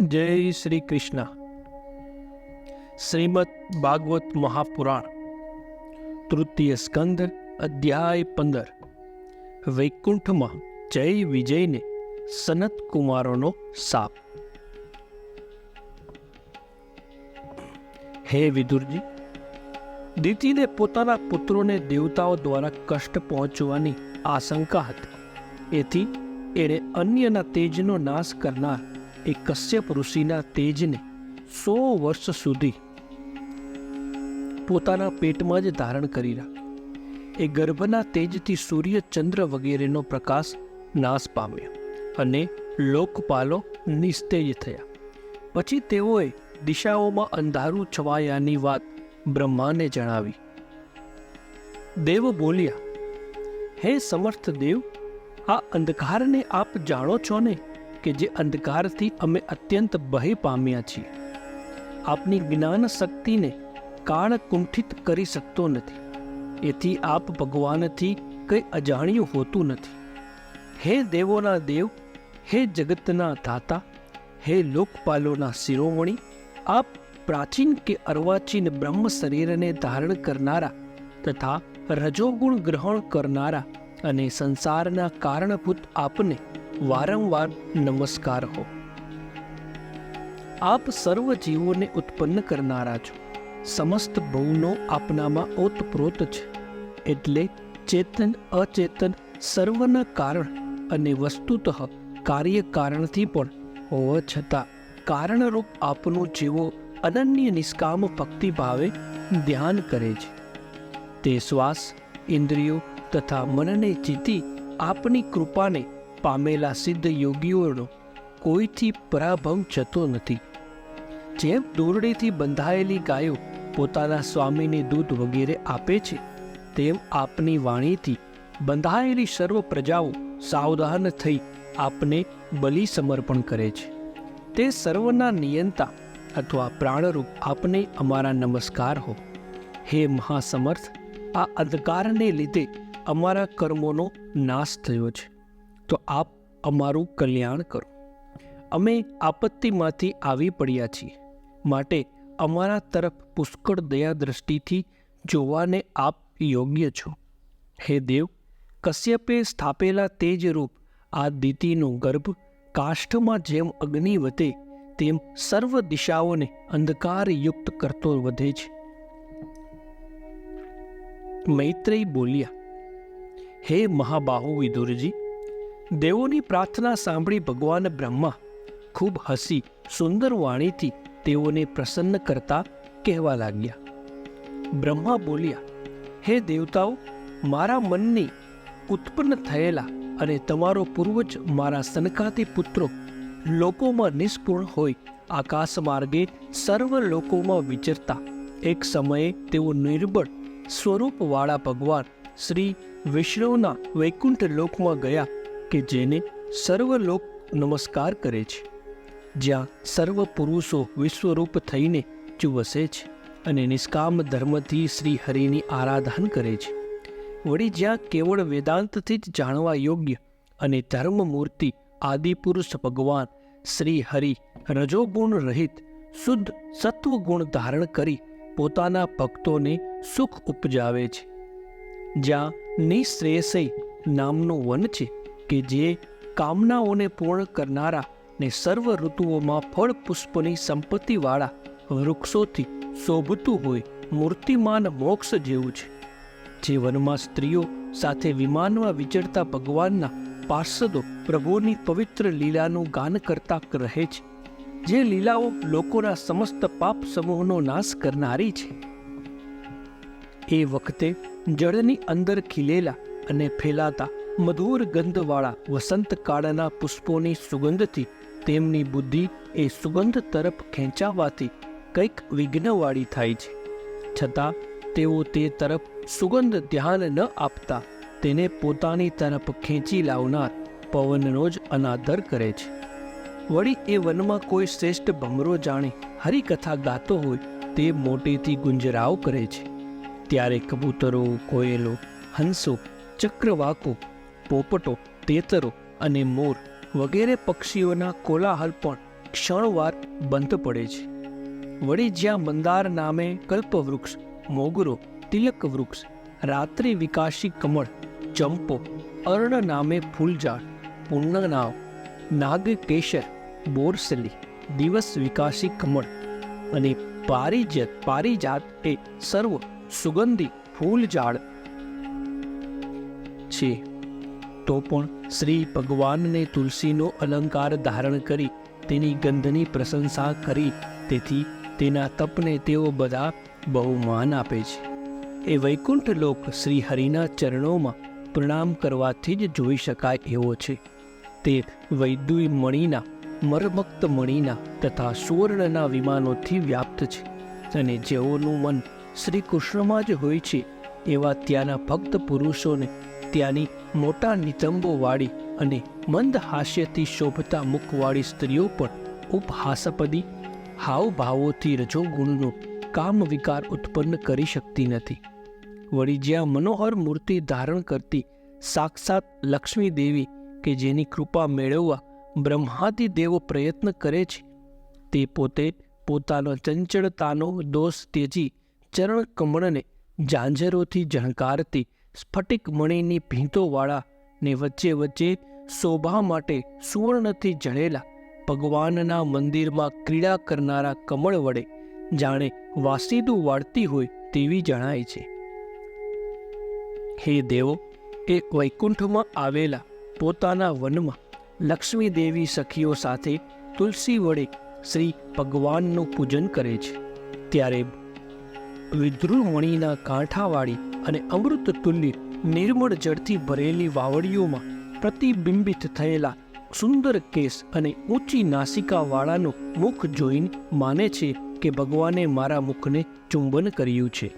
જય શ્રી કૃષ્ણ. શ્રીમદ ભાગવત મહાપુરાણ, તૃતીય સ્કંદ, અધ્યાય પંદર. વૈકુંઠમાં જય વિજયને સનત કુમારોનો સાપ. હે વિદુરજી, દીતીને પોતાના પુત્રોને દેવતાઓ દ્વારા કષ્ટ પહોંચવાની આશંકા હતી. એથી એણે અન્યના તેજનો નાશ કરનાર એ કશ્યપ ઋષિના તેજને સો વર્ષ સુધી પોતાના પેટમાં જ ધારણ કરી રાખ્યો એ ગર્ભના તેજથી સૂર્ય ચંદ્ર વગેરેનો પ્રકાશ નાશ પામ્યો અને લોકપાલો નિસ્તેજ થયા. પછી તેઓએ દિશાઓમાં અંધારું છવાયાની વાત બ્રહ્માને જણાવી. દેવ બોલ્યા, હે સમર્થ દેવ, આ અંધકારને આપ જાણો છો ને? કે જે અંધકારથી અમે અત્યંત ભય પામ્યા છીએ. આપની જ્ઞાન શક્તિને કાળ કુંઠિત કરી શકતો નથી. એથી આપ ભગવાનથી કંઈ અજાણ્યું હોતું નથી. હે દેવોના દેવ, હે જગતના ધાતા, હે લોકપાલોના શિરોમણી આપ પ્રાચીન કે અર્વાચીન બ્રહ્મ શરીરને ધારણ કરનારા તથા રજોગુણ ગ્રહણ કરનારા અને સંસારના કારણભૂત આપને વારંવાર નમસ્કાર હો. આપ સર્વ જીવોને ઉત્પન્ન કરનારા છો. સમસ્ત ભવનો આપનામાં ઓતપ્રોત છે. એટલે ચેતન, અચેતન સર્વના કારણ અને વસ્તુતઃ કાર્ય કારણથી પણ હોવા છતાં કારણરૂપ આપનું જીવો અનન્ય નિષ્કામ ભક્તિ ભાવે ધ્યાન કરે છે. તે શ્વાસ, ઇન્દ્રિયો તથા મનને જીતી આપની કૃપાને પામેલા સિદ્ધ યોગીઓનો કોઈથી પરાભવ જતો નથી. જેમ દોરડીથી બંધાયેલી ગાયો પોતાના સ્વામીને દૂધ વગેરે આપે છે, તેમ આપની વાણીથી બંધાયેલી સર્વ પ્રજાઓ સાવધાન થઈ આપને બલિ સમર્પણ કરે છે. તે સર્વના નિયંતા અથવા પ્રાણરૂપ આપને અમારા નમસ્કાર હો. હે મહાસમર્થ, આ અંધકારને લીધે અમારા કર્મોનો નાશ થયો છે. તો આપ અમારું કલ્યાણ કરો. અમે આપત્તિમાંથી આવી પડ્યા છીએ. માટે અમારા તરફ પુષ્કળ દયા દ્રષ્ટિથી જોવાને આપ યોગ્ય છો. હે દેવ, કશ્યપે સ્થાપેલા તેજ રૂપ, આ દીતિનો ગર્ભ કાષ્ઠમાં જેમ અગ્નિ વધે, તેમ સર્વ દિશાઓને અંધકારયુક્ત કરતો વધે છે. મૈત્રેય બોલ્યા, હે મહાબાહુ વિદુરજી દેવોની પ્રાર્થના સાંભળી ભગવાન બ્રહ્મા ખૂબ હસી, સુંદર વાણીથી તેઓને પ્રસન્ન કરતા કહેવા લાગ્યા. બ્રહ્મા બોલ્યા, હે દેવતાઓ, મારા મનની ઉત્પન્ન થયેલા અને તમારો પૂર્વજ મારા સનકાતી પુત્રો લોકોમાં નિષ્પૂર્ણ હોય, આકાશ માર્ગે સર્વ લોકોમાં વિચરતા. એક સમયે તેઓ નિર્બળ સ્વરૂપવાળા ભગવાન શ્રી વિષ્ણુના વૈકુંઠ લોકમાં ગયા કે જેને સર્વલોક નમસ્કાર કરે છે, જ્યાં સર્વ પુરુષો વિશ્વરૂપ થઈને જ વસે છે અને નિષ્કામ ધર્મથી શ્રી હરિની આરાધન કરે છે. વળી જ્યાં કેવળ વેદાંતથી જ જાણવા યોગ્ય અને ધર્મમૂર્તિ આદિપુરુષ ભગવાન શ્રી હરિ રજોગુણ રહિત શુદ્ધ સત્વગુણ ધારણ કરી પોતાના ભક્તોને સુખ ઉપજાવે છે. જ્યાં નિશ્રેષય નામનું વન છે કે જે કામનાઓને પૂર્ણ કરનારા ને સર્વ ઋતુઓમાં ફળ પુષ્પની સંપત્તિવાળા વૃક્ષોથી શોભતું હોય મૂર્તિમાન મોક્ષ જેવું છે. જે વનમાં સ્ત્રીઓ સાથે વિમાનમાં વિચરતા ભગવાનના પાર્ષદો પ્રભુની પવિત્ર લીલાનું ગાન કરતા રહે છે. જે લીલાઓ લોકોના સમસ્ત પાપ સમૂહનો નાશ કરનારી છે. એ વખતે જળની અંદર ખીલેલા અને ફેલાતા મધુર ગંધવાળા વસંતકાળના પુષ્પોની સુગંધથી તેમની બુદ્ધિ એ સુગંધ તરફ ખેંચાવાથી કંઈક વિઘ્નવાળી થાય છે. છતાં, તેઓ તે તરફ સુગંધ ધ્યાન ન આપતા તેને પોતાની તરફ ખેંચી લાવનાર પવનનો જ અનાદર કરે છે. વળી એ વનમાં કોઈ શ્રેષ્ઠ ભમરો જાણે હરિકથા ગાતો હોય તે મોટેથી ગુંજરાવ કરે છે. ત્યારે કબૂતરો, કોયલો, હંસો, ચક્રવાકો પોપટો, તેતરો અને મોર વગેરે પક્ષીઓના કોલાહલ પણ ક્ષણવાર બંધ પડે છે. વળી જ્યાં મંદાર નામે કલ્પવૃક્ષ, મોગરો, તિલક વૃક્ષ, રાત્રિ વિકાસી કમળ, ચંપો, અર્ણ નામે ફૂલઝાડ, પૂર્ણનાવ, નાગકેશર, બોરસલી, દિવસ વિકાસી કમળ અને પારિજત પારિજાત એ સર્વ સુગંધી ફૂલઝાડ છે. તો પણ શ્રી ભગવાનને તુલસીનો અલંકાર ધારણ કરી તેની ગંધની પ્રશંસા કરી. તેથી તેના તપને તેઓ બધા બહુ માન આપે છે. એ વૈકુંઠ લોક શ્રી હરિના ચરણોમાં પ્રણામ કરવાથી જ જોઈ શકાય એવો છે. તે વૈદુય મણીના, મરમક્ત મણીના તથા સુવર્ણના વિમાનોથી વ્યાપ્ત છે અને જેઓનું મન શ્રી કૃષ્ણમાં જ હોય છે એવા ત્યાંના ભક્ત પુરુષોને ત્યાંની મોટા નિતંબોવાળી અને મંદ હાસ્યથી શોભતા મુખવાળી સ્ત્રીઓ પણ ઉપહાસપદી, હાવભાવોથી રજોગુણનો કામ વિકાર ઉત્પન્ન કરી શકતી નથી. વળી જ્યાં મનોહર મૂર્તિ ધારણ કરતી સાક્ષાત લક્ષ્મી દેવી કે જેની કૃપા મેળવવા બ્રહ્માદિ દેવો પ્રયત્ન કરે છે, તે પોતે પોતાનો ચંચળતાનો દોષ તેજી ચરણ કમળને ઝાંઝરોથી ઝણકારતી સ્ફટિક મણીની ભીંતોવાળા વચ્ચે વચ્ચે શોભા માટે સુવર્ણથી જડેલા ભગવાનના મંદિરમાં ક્રીડા કરનારા કમળ વડે જાણે વાસીદું વાળતી હોય તેવી જણાય છે. હે દેવો, એ વૈકુંઠમાં આવેલા પોતાના વનમાં લક્ષ્મી દેવી સખીઓ સાથે તુલસી વડે શ્રી ભગવાનનું પૂજન કરે છે. ત્યારે વિદ્રુમણીના કાંઠાવાળી અને અમૃત તુલ્ય નિર્મળ જળથી ભરેલી વાવડીઓમાં પ્રતિબિંબિત થયેલા સુંદર કેસ અને ઊંચી નાસિકાવાળાનું મુખ જોઈને માને છે કે ભગવાને મારા મુખને ચુંબન કર્યું છે.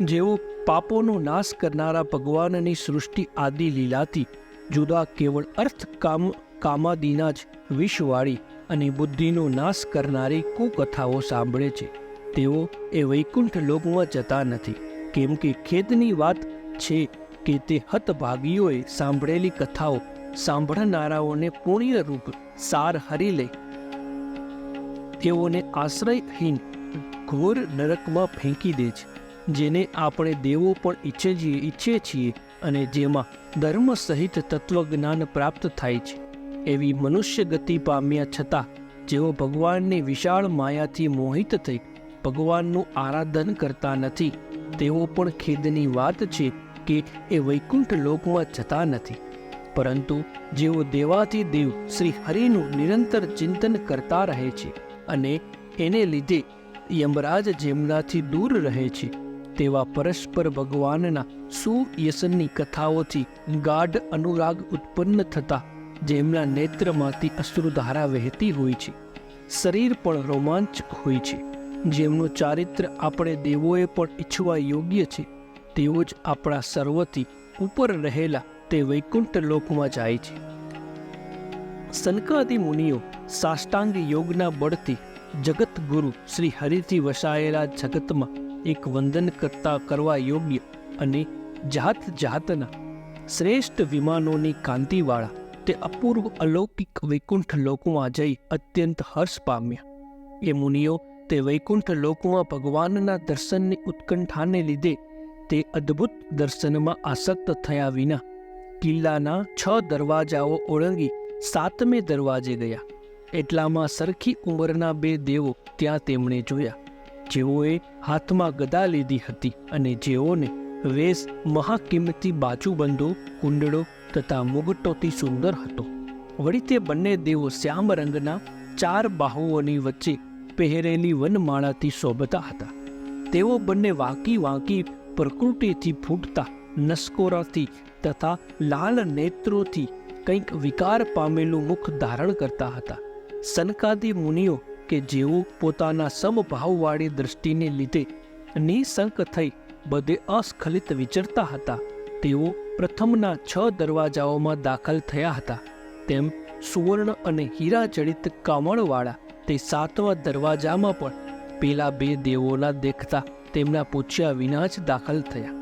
જેઓ પાપોનો નાશ કરનારા ભગવાનની સૃષ્ટિ આદિ લીલાથી જુદા કેવળ અર્થ કામ કામાદિના જ વિષવાળી અને બુદ્ધિનો નાશ કરનારી કુકથાઓ સાંભળે છે. તેઓ એ વૈકુંઠ લોકમાં જતા નથી. કેમ કે ખેદની વાત છે કે તે હતભાગીઓએ સાંભળેલી કથાઓ સાંભળનારાઓને પુણ્યરૂપ સાર હરી લે. તેઓને આશ્રયહીન ઘોર નરકમાં ફેંકી દે છે, જેને આપણે દેવો પણ ઈચ્છે છીએ ઈચ્છીએ છીએ અને જેમાં ધર્મ સહિત તત્વજ્ઞાન પ્રાપ્ત થાય છે. એવી મનુષ્ય ગતિ પામ્યા છતાં, જેઓ ભગવાનની વિશાળ માયાથી મોહિત થઈ ભગવાનનું આરાધન કરતા નથી. તેઓ પણ ખેદની વાત છે કે એ વૈકુંઠ લોકમાં જતા નથી. પરંતુ જેઓ દેવાથી દેવ શ્રી હરિનું નિરંતર ચિંતન કરતા રહે છે અને એને લીધે યમરાજ જેમનાથી દૂર રહે છે, તેવા પરસ્પર ભગવાનના સુયસનની કથાઓથી ગાઢ અનુરાગ ઉત્પન્ન થતા જેમના નેત્રમાંથી અશ્રુધારા વહેતી હોય છે. શરીર પણ રોમાંચક હોય છે. જેમનું ચારિત્ર આપણે દેવોએ પણ ઈચ્છવા યોગ્ય છે, તેઓ જ આપણા સર્વથી ઉપર રહેલા તે વૈકુંઠ લોકમાં જાય છે. સનકાદિ મુનિઓ સાષ્ટાંગ યોગના બળથી જગતગુરુ શ્રી હરિથી વસાયેલા જગતમાં એક વંદન કરતા કરવા યોગ્ય અને જાત જાતના શ્રેષ્ઠ વિમાનોની કાંતિવાળા તે અપૂર્વ અલૌકિક વૈકુંઠ લોકમાં જઈ અત્યંત હર્ષ પામ્યા. એ મુનિઓ તે વૈકુંઠ લોકમાં ભગવાનના દર્શનની ઉત્કંઠાને લીધે તે અદ્ભુત દર્શનમાં આસક્ત થયા વિના કિલ્લાના છ દરવાજાઓ ઓળંગી સાતમે દરવાજે ગયા. એટલામાં સરખી ઉંમરના બે દેવો ત્યાં તેમણે જોયા. જેઓએ હાથમાં ગદા લીધી હતી અને જેઓને વેશ મહાકિંમતી બાજુબંધો, કુંડળો તથા મુગટોથી સુંદર હતો. વળી તે બંને દેવો શ્યામ રંગના ચાર બાહુઓની વચ્ચે પહેરેલી વનમાળાથી શોભતા હતા. તેઓ બંને વાંકી વાંકી પ્રકૃતિથી ફૂટતા, નસકોરાથી તથા લાલ નેત્રોથી કંઈક વિકાર પામેલું મુખ ધારણ કરતા હતા. સનકાદી મુનિઓ કે જેઓ પોતાના સમભાવવાળી દ્રષ્ટિને લીધે નિસંક થઈ બધે અસ્ખલિત વિચરતા હતા, તેઓ પ્રથમના છ દરવાજાઓમાં દાખલ થયા હતા. તેમ સુવર્ણ અને હીરા જડિત કમળવાળા તે સાતમા દરવાજામાં પણ પેલા બે દેવોના દેખતા તેમના પૂછ્યા વિના જ દાખલ થયા.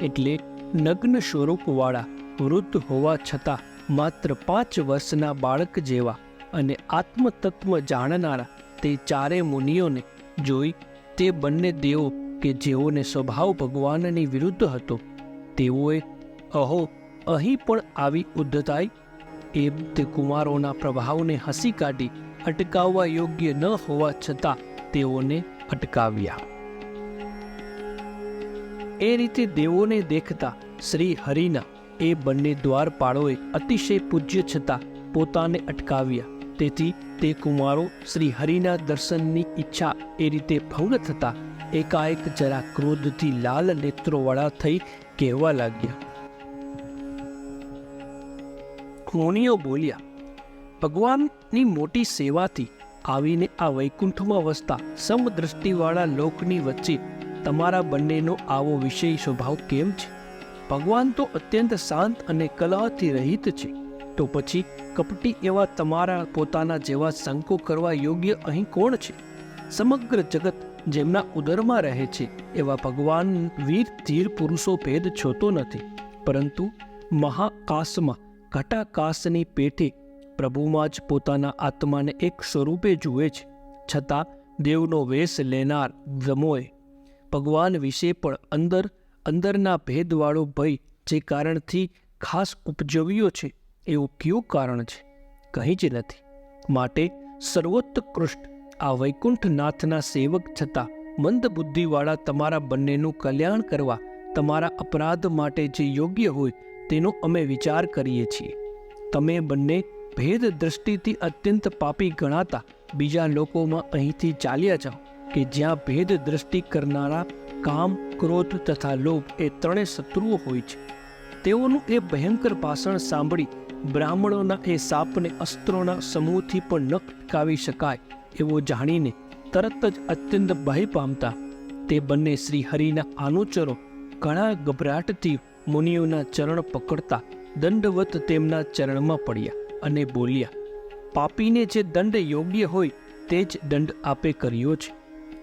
એટલે નગ્ન સ્વરૂપવાળા વૃદ્ધ હોવા છતાં માત્ર પાંચ વર્ષના બાળક જેવા અને આત્મતત્વ જાણનારા તે ચારે મુનિઓને જોઈ તે બંને દેવો કે જેઓને સ્વભાવ ભગવાનની વિરુદ્ધ હતો, તેઓએ, અહો, અહીં પણ આવી ઉદ્ધતાઈ? એમ તે કુમારોના પ્રભાવને હસી કાઢી અટકાવવા યોગ્ય ન હોવા છતાં તેઓને અટકાવ્યા. એ રીતે દેવોને દેખતા શ્રી હરિના એ બંને દ્વારપાળોએ અતિશય પૂજ્ય છતાં પોતાને અટકાવ્યા. તેથી તે કુમારો શ્રી હરિના દર્શનની ઈચ્છા એ રીતે ભંગ થતાં એકાએક જરા ક્રોધથી લાલ નેત્રોવાળા થઈ કહેવા લાગ્યા. મુનિઓ બોલ્યા ભગવાનની મોટી સેવાથી આવીને આ વૈકુંઠમાં વસતા સમદ્રષ્ટિવાળા લોકની વચ્ચે તમારા બંનેનો આવો વિષય સ્વભાવ કેમ છે? ભગવાન તો અત્યંત શાંત અને કલાથી રહિત છે. તો પછી કપટી એવા તમારા પોતાના જેવા શંકો કરવા યોગ્ય અહીં કોણ છે? સમગ્ર જગત જેમના ઉદરમાં રહે છે એવા ભગવાન વીર ધીર પુરુષો ભેદ છોતો નથી. પરંતુ મહાકાશમાં ઘટાકાશની પેઠે પ્રભુમાં જ પોતાના આત્માને એક સ્વરૂપે જુએ છે. છતાં દેવનો વેશ લેનાર બ્રહ્મોએ ભગવાન વિશે પણ અંદર, અંદરના ભેદવાળો ભય જે કારણથી ખાસ ઉપજવ્યો છે, એવું કયું કારણ છે? કંઈ જ નથી. માટે સર્વોત્કૃષ્ટ આ વૈકુંઠનાથના સેવક છતાં મંદ બુદ્ધિવાળા તમારા બંનેનું કલ્યાણ કરવા, તમારા અપરાધ માટે જે યોગ્ય હોય તેનો અમે વિચાર કરીએ છીએ. તમે બંને ભેદ દ્રષ્ટિથી અત્યંત પાપી ગણાતા બીજા લોકોમાં અહીંથી ચાલ્યા જાઓ કે જ્યાં ભેદ દ્રષ્ટિ કરનારા, કામ, ક્રોધ તથા લોભ એ ત્રણેય શત્રુઓ હોય છે. તેઓનું એ ભયંકર ભાષણ સાંભળી બ્રાહ્મણોના એ સાપને અસ્ત્રોના સમૂહથી પણ ન અટકાવી શકાય એવો જાણીને તરત જ અત્યંત ભય પામતા. તે બંને શ્રી હરિના અનુચરો ઘણા ગભરાટથી મુનિઓના ચરણ પકડતા દંડવત તેમના ચરણમાં પડ્યા. અને બોલ્યા, પાપીને જે દંડ યોગ્ય હોય તે જ દંડ આપે કર્યો છે.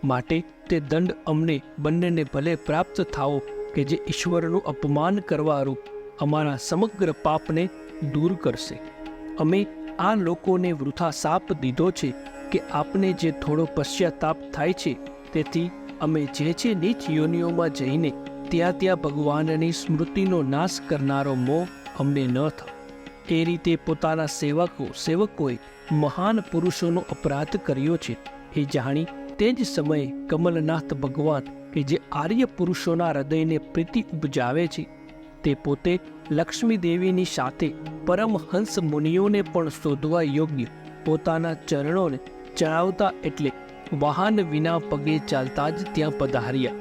માટે તે દંડ અમને બંનેને ભલે પ્રાપ્ત થાવો કે જે ઈશ્વરનું અપમાન કરવારૂપ અમારા સમગ્ર પાપને દૂર કરશે. અમે આ લોકોને વૃથા સાપ દીધો છે કે આપને જે થોડો પશ્ચાતાપ થાય છે તેથી અમે જે જે નીચ યોનિઓમાં જઈને ત્યાં ત્યાં ભગવાનની સ્મૃતિનો નાશ કરનારો મોહ અમને ન થાય. એ રીતે પોતાના સેવકો, સેવકોએ મહાન પુરુષોનો અપરાધ કર્યો છે. એ જાણી તે જ સમયે કમલનાથ ભગવાન કે જે આર્ય પુરુષોના હૃદયને પ્રીતિ ઉપજાવે છે, તે પોતે લક્ષ્મી દેવીની સાથે પરમહંસ મુનિઓને પણ શોધવા યોગ્ય પોતાના ચરણોને ચડાવતા એટલે વાહન વિના પગે ચાલતા જ ત્યાં પધાર્યા.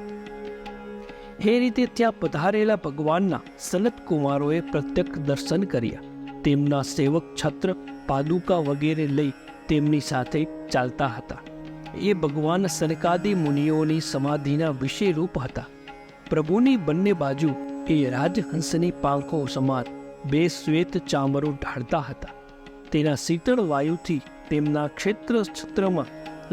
એ રીતે ત્યાં પધારેલા ભગવાનના સનત કુમારોએ પ્રત્યક્ષ દર્શન કર્યા. તેમના સેવક છત્ર, પાદુકા વગેરે લઈ તેમની સાથે ચાલતા હતા. એ ભગવાન સનકાદી મુનિઓની સમાધિના વિષય રૂપ હતા. પ્રભુની બંને બાજુ એ રાજહંસની પાંખો સમાન બે શ્વેત ચામરો ઢાળતા હતા. તેના શીતળ વાયુથી તેમના ક્ષેત્ર છત્રમાં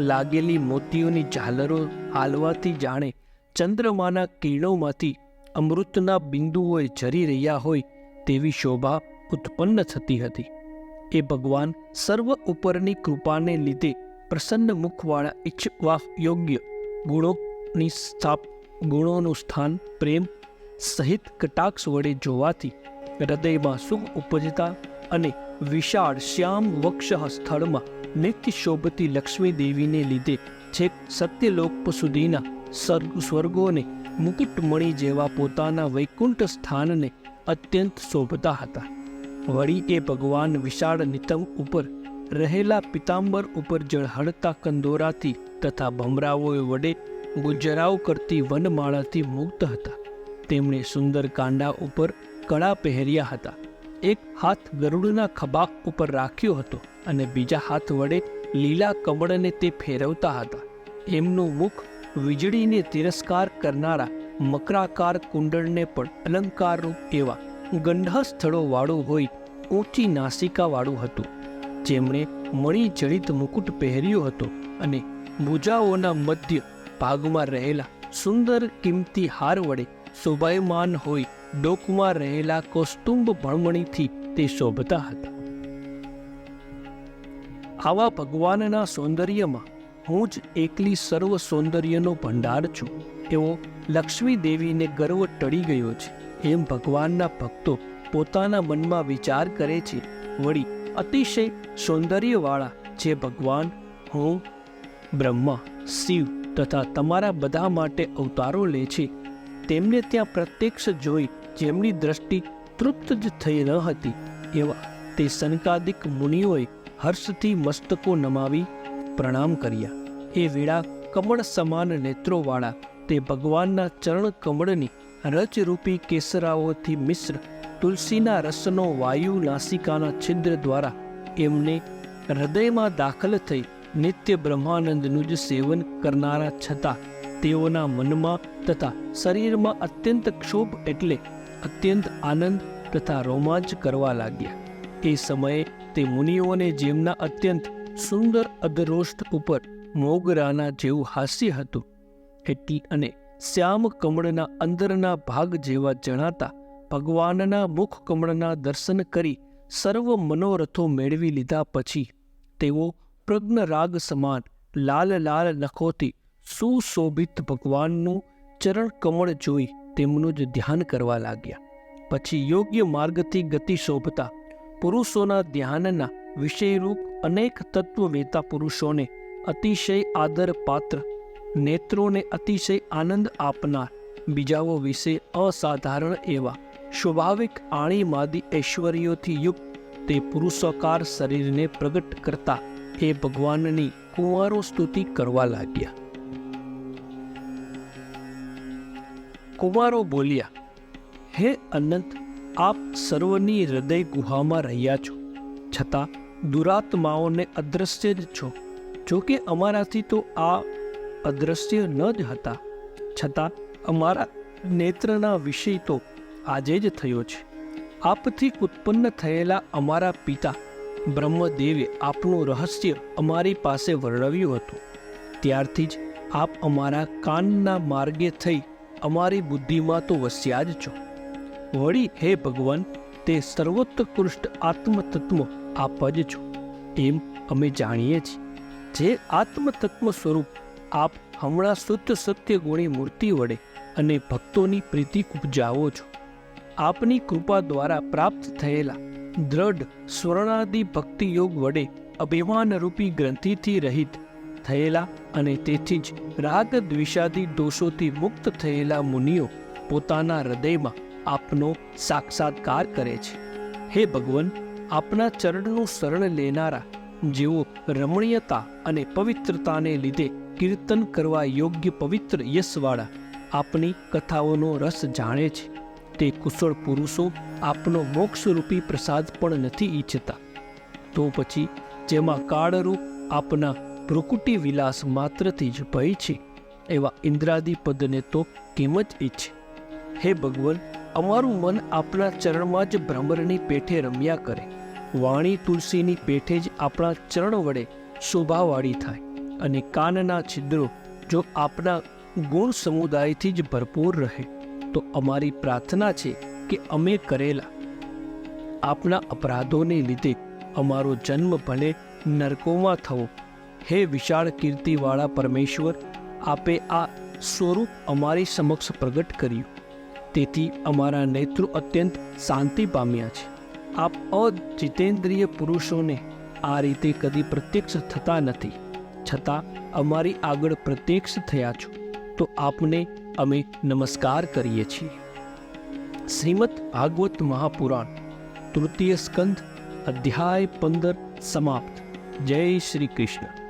લાગેલી મોતીઓની ઝાલરો હાલવાથી જાણે ચંદ્રમાના કિરણોમાંથી અમૃતના બિંદુઓએ ઝરી રહ્યા હોય તેવી શોભા ઉત્પન્ન થતી હતી. એ ભગવાન સર્વ ઉપરની કૃપાને લીધે પ્રસન્ન મુખવાળા ઈચ્છવા યોગ્ય ગુણોની સ્થાપ, ગુણોનું સ્થાન, પ્રેમ સહિત કટાક્ષ વડે જોવાથી હૃદયમાં સુખ ઉપજતા અને વિશાળ શ્યામ વક્ષ સ્થળમાં નિત્ય શોભતી લક્ષ્મી દેવીને લીધે છેક સત્યલોક સુધીના સર્ગ સ્વર્ગોને મુકુટમણી જેવા પોતાના વૈકુંઠ સ્થાનને અત્યંત શોભતા હતા. વળી એ ભગવાન વિશાળ નિતમ ઉપર રહેલા પિતાંબર ઉપર જળહળતા કંદોરાથી તથા ભમરાઓ વડે ગુજરાવ કરતી વનમાળાથી મુક્ત હતા. તેમણે સુંદર કાંડા ઉપર કળા પહેર્યા હતા. એક હાથ ગરુડના ખભાક ઉપર રાખ્યો હતો અને બીજા હાથ વડે લીલા કમળને તે ફેરવતા હતા. એમનું મુખ વીજળીને તિરસ્કાર કરનારા મકરાકાર કુંડળને પણ અલંકારરૂપ એવા ગંઢા સ્થળો વાળું હોય, ઊંચી નાસિકાવાળું હતું. જેમણે મણિજડિત મુકુટ પહેર્યો હતો અને ભુજાઓના મધ્ય ભાગમાં રહેલા સુંદર કિંમતી હાર વડે શોભાયમાન હોય, ડોકમાં રહેલા કૌસ્તુંભ ભણમણીથી તે શોભતા હતા. આવા ભગવાનના સૌંદર્યમાં હું જ એકલી સર્વ સૌંદર્યનો ભંડાર છું. એવો લક્ષ્મી દેવીને ગર્વ ટળી ગયો છે. એમ ભગવાનના ભક્તો પોતાના મનમાં વિચાર કરે છે. વળી અતિશય સૌંદર્યવાળા જે ભગવાન હું, બ્રહ્મા, શિવ તથા તમારા બધા માટે અવતારો લે છે, તેમને ત્યાં પ્રત્યક્ષ જોઈ જેમની દ્રષ્ટિ તૃપ્ત જ થઈ ન હતી. એવા તે સનકાદિક મુનિઓએ હર્ષથી મસ્તકો નમાવી પ્રણામ કર્યા. એ વેળા કમળ સમાન નેત્રોવાળા તે ભગવાનના ચરણ કમળની રજરૂપી કેસરાઓથી મિશ્ર તુલસીના રસનો વાયુ નાસિકાના છિદ્ર દ્વારા એમને હૃદયમાં દાખલ થઈ નિત્ય બ્રહ્માનંદનું જ સેવન કરનારા છતાં તેઓના મનમાં તથા શરીરમાં અત્યંત ક્ષોભ એટલે અત્યંત આનંદ તથા રોમાંચ કરવા લાગ્યા. એ સમયે તે મુનિઓને જેમના અત્યંત સુંદર અધરોષ્ઠ ઉપર મોગરાના જેવું હાસ્ય હતું એટલી અને શ્યામ કમળના અંદરના ભાગ જેવા જણાતા ભગવાનના મુખ કમળના દર્શન કરી સર્વ મનોરથો મેળવી લીધા પછી તેઓ પ્રજ્ઞ રાગ સમાન લાલ લાલ નખોથી સુશોભિત ભગવાનનું ચરણ કમળ જોઈ તેમનું જ ધ્યાન કરવા લાગ્યા. પછી યોગ્ય માર્ગથી ગતિ શોભતા પુરુષોના ધ્યાનના વિષયરૂપ અનેક તત્વવેતા પુરુષોને અતિશય આદર પાત્ર નેત્રોને અતિશય આનંદ આપનાર. બીજાઓ વિશે અસાધારણ એવા. સ્વાભાવિક આણીમાદી ઐશ્વર્યોથી યુક્ત, તે પુરુષોકાર શરીરને પ્રગટ કરતા એ ભગવાનની કુંવારો સ્તુતિ કરવા લાગ્યા. કુમારો બોલ્યા, હે અનંત, આપ સર્વની હૃદય ગુહામાં રહ્યા છો. છતાં દુરાત્માઓને અદ્રશ્ય જ છો. જોકે અમારાથી તો આ અદ્રશ્ય ન જ હતા. છતાં અમારા નેત્રના વિષય તો આજે જ થયો છે. આપથી ઉત્પન્ન થયેલા અમારા પિતા બ્રહ્મદેવે આપનું રહસ્ય અમારી પાસે વર્ણવ્યું હતું. ત્યારથી જ આપ અમારા કાનના માર્ગે થઈ અમારી બુદ્ધિમાં તો વસ્યા જ છો. વળી હે ભગવાન, તે સર્વોત્કૃષ્ટ આત્મતત્વ આપ જ છો. એમ અમે જાણીએ છીએ. જે આત્મતત્વ સ્વરૂપ આપ હમણાં શુદ્ધ સત્ય ગુણી મૂર્તિ વડે અને ભક્તોની પ્રીતિ ઉપજાવો છો. આપની કૃપા દ્વારા પ્રાપ્ત થયેલા દ્રઢ સ્વર્ણાદિ ભક્તિ યોગ વડે અભિમાનરૂપી ગ્રંથિથી રહિત થયેલા અને તેથી જ રાગ દ્વિષાદી દોષોથી મુક્ત થયેલા મુનિઓ પોતાના હૃદયમાં આપનો સાક્ષાત્કાર કરે છે. હે ભગવાન, આપના ચરણનું શરણ લેનારા જેઓ રમણીયતા અને પવિત્રતાને લીધે કીર્તન કરવા યોગ્ય પવિત્ર યશવાળા આપની કથાઓનો રસ જાણે છે. તે કુશળ પુરુષો આપનો મોક્ષરૂપી પ્રસાદ પણ નથી ઈચ્છતા. તો પછી જેમાં કાળરૂપ આપના ભ્રુકુટી વિલાસ માત્રથી જ ભય છે, એવા ઇન્દ્રાદિ પદને તો કેમ જ ઈચ્છે? હે ભગવાન, અમારું મન આપણા ચરણમાં જ ભ્રમરની પેઠે રમ્યા કરે. વાણી તુલસીની પેઠે જ આપણા ચરણ વડે શોભાવાળી થાય. અને કાનના છિદ્રો જો આપના ગુણ સમુદાયથી જ ભરપૂર રહે, તો અમારી પ્રાર્થના છે કે અમે કરેલા આપના અપરાધોને લીધે અમારો જન્મ ભલે નરકોમાં થવો. હે વિશાળ કીર્તિવાળા પરમેશ્વર, આપે આ સ્વરૂપ અમારી સમક્ષ પ્રગટ કર્યું. તેથી અમારા નેત્રો અત્યંત શાંતિ પામ્યા છે. આપ અજિતેન્દ્રિય પુરુષોને આ રીતે કદી પ્રત્યક્ષ થતા નથી. છતાં અમારી આગળ પ્રત્યક્ષ થયા છો, તો આપને અમે નમસ્કાર કરીએ છીએ. શ્રીમદ ભાગવત મહાપુરાણ, તૃતીય સ્કંદ, અધ્યાય પંદર સમાપ્ત. જય શ્રી કૃષ્ણ.